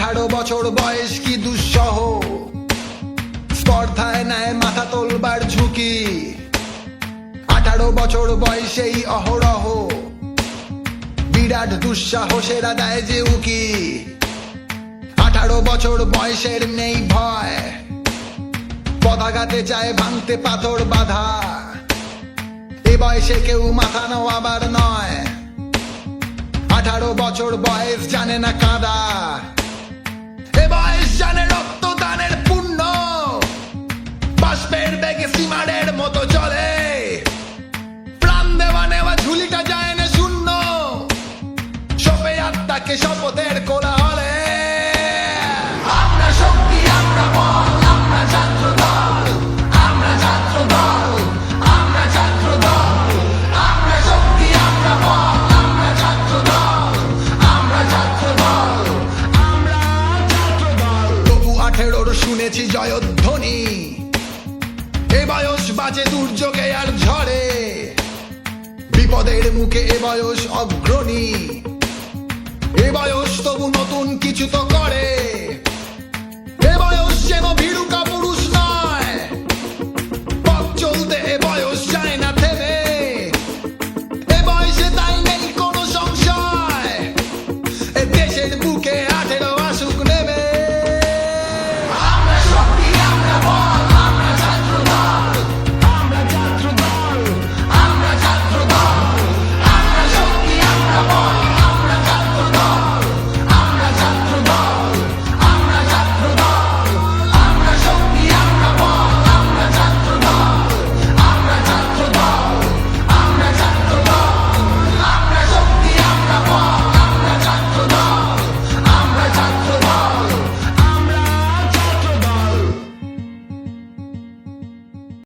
আঠারো বছর বয়স কি দুঃসহ? স্পর্ধায় নেয় মাথা তোলবার ঝুঁকি। আঠারো বছর বয়সেই অহরহ। বিরাট দুঃসাহসেরা দেয় যে উকি। আঠারো বছর বয়সের নেই ভয়। পদাঘাতে চায় ভাঙতে পাথর বাধা। এ বয়সে কেউ মাথা নোয়াবার নয়। আঠারো বছর বয়স জানে না কাদা। এ বয়স জানে রক্তদানের পুণ্য বাষ্পের বেগে মতো চলে নেওয়া ঝুলিটা যায় না শূন্য আত্মাকে শপথের কোলা শুনেছি জয়ধ্বনি। এ বয়স বাজে দুর্যোগে আর ঝড়ে। বিপদের মুখে এ বয়স অগ্রণী। এ বয়স তবু নতুন কিছু তো করে। এ বয়স যেন ভীরুকা পুরুষ নয়। পথ চলতে এ বয়স যায় না থেমে। এ বয়সে তাই নেই কোনো সংশয়। এ দেশের বুকে